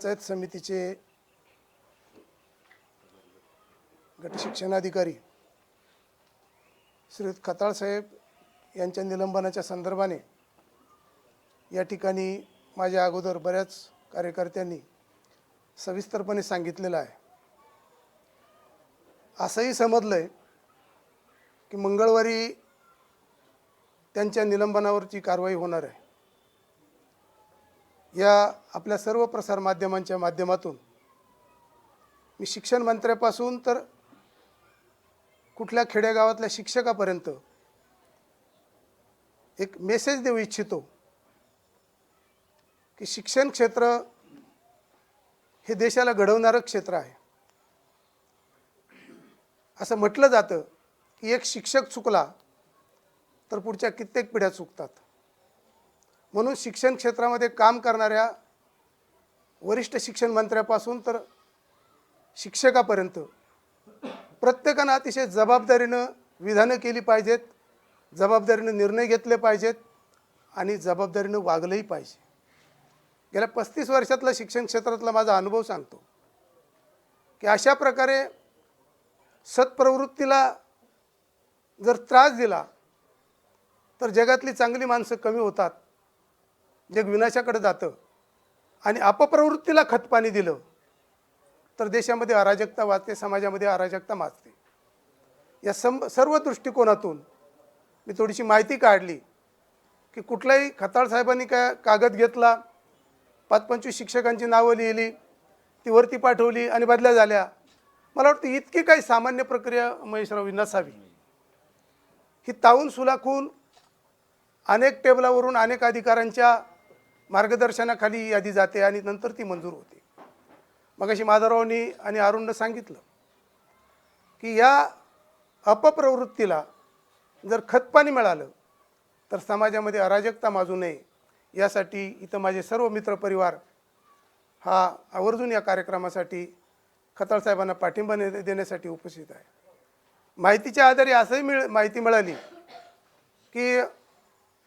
पंचायत समितीचे गटशिक्षणाधिकारी श्री खताळ साहेब यांच्या निलंबनाच्या संदर्भाने या ठिकाणी माझ्या अगोदर बऱ्याच कार्यकर्त्यांनी सविस्तरपणे सांगितलेलं आहे. असंही समजलं आहे की मंगळवारी त्यांच्या निलंबनावरची कारवाई होणार आहे. या आपल्या सर्व प्रसारमाध्यमांच्या माध्यमातून. मी शिक्षण मंत्र्यापासून तर कुठल्या खेडेगावातल्या शिक्षकापर्यंत एक मेसेज देऊ इच्छितो की शिक्षण क्षेत्र हे देशाला घडवणारं क्षेत्र आहे. असं म्हटलं जातं की एक शिक्षक चुकला तर पुढच्या कित्येक पिढ्या चुकतात. म्हणून शिक्षण क्षेत्रामध्ये काम करणाऱ्या वरिष्ठ शिक्षण मंत्र्यापासून तर शिक्षकापर्यंत प्रत्येकानं अतिशय जबाबदारीनं विधानं केली पाहिजेत जबाबदारीनं निर्णय घेतले पाहिजेत आणि जबाबदारीनं वागलंही पाहिजे. गेल्या पस्तीस वर्षातला शिक्षण क्षेत्रातला माझा अनुभव सांगतो की अशा प्रकारे सत्प्रवृत्तीला जर त्रास दिला तर जगातली चांगली माणसं कमी होतात. जग विनाशाकडे जातं आणि अपप्रवृत्तीला खतपाणी दिलं तर देशामध्ये अराजकता वाचते समाजामध्ये अराजकता वाचते या सम सर्व दृष्टिकोनातून मी थोडीशी माहिती काढली की कुठलाही खताळ साहेबांनी काय कागद घेतला पाच पंचवीस शिक्षकांची नावं लिहिली ती वरती पाठवली आणि बदल्या झाल्या. मला वाटतं इतकी काही सामान्य प्रक्रिया महेशराव नसावी. ही ताऊन सुलाखून अनेक टेबलावरून अनेक अधिकाऱ्यांच्या मार्गदर्शनाखाली यादी जाते आणि नंतर ती मंजूर होते. मग अशी माधवरावनी आणि अरुणनं सांगितलं की या अपप्रवृत्तीला जर खतपाणी मिळालं तर समाजामध्ये अराजकता माजू नये. यासाठी इथं माझे सर्व मित्रपरिवार हा आवर्जून या कार्यक्रमासाठी खताळसाहेबांना पाठिंबा ने- देण्यासाठी उपस्थित आहे. माहितीच्या आधारे असंही मिळ माहिती मिळाली की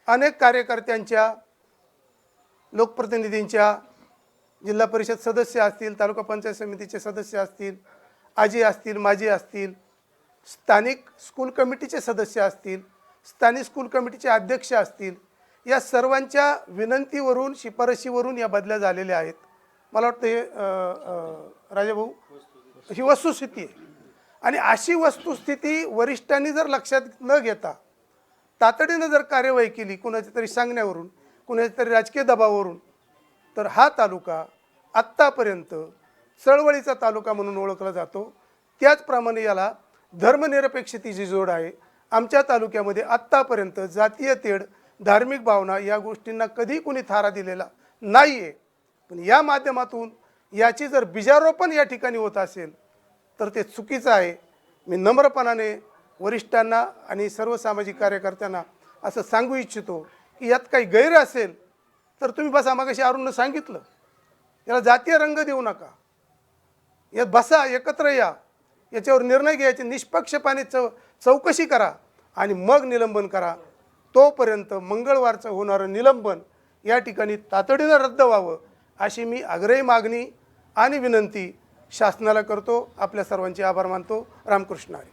अनेक कार्यकर्त्यांच्या लोकप्रतिनिधींच्या जिल्हा परिषद सदस्य असतील तालुका पंचायत समितीचे सदस्य असतील आजी असतील माजी असतील स्थानिक स्कूल कमिटीचे सदस्य असतील स्थानिक स्कूल कमिटीचे अध्यक्ष असतील या सर्वांच्या विनंतीवरून शिफारशीवरून या बदल्या झालेल्या आहेत. मला वाटतं हे राजाभाऊ ही वस्तुस्थिती आहे. आणि अशी वस्तुस्थिती वरिष्ठांनी जर लक्षात न घेता तातडीनं जर कार्यवाही केली कुणाच्या तरी सांगण्यावरून कुणाच्या तरी राजकीय दबावावरून. तर हा तालुका आत्तापर्यंत चळवळीचा तालुका म्हणून ओळखला जातो. त्याचप्रमाणे याला धर्मनिरपेक्षतेची जोड आहे. आमच्या तालुक्यामध्ये आत्तापर्यंत जातीय तेढ धार्मिक भावना या गोष्टींना कधी कुणी थारा दिलेला नाही आहे पण या माध्यमातून याची जर बीजारोपण या ठिकाणी होत असेल तर ते चुकीचं आहे. मी नम्रपणाने वरिष्ठांना आणि सर्व सामाजिक कार्यकर्त्यांना असं सांगू इच्छितो की यात काही गैर असेल तर तुम्ही बसा. मागाशी अरुणनं सांगितलं याला जातीय रंग देऊ नका. यात बसा एकत्र या. याच्यावर निर्णय घ्यायचे. निष्पक्षपाने चौ चौकशी करा आणि मग निलंबन करा. तोपर्यंत मंगळवारचं होणारं निलंबन या ठिकाणी तातडीनं रद्द व्हावं अशी मी आग्रही मागणी आणि विनंती शासनाला करतो. आपल्या सर्वांचे आभार मानतो. रामकृष्ण हरी.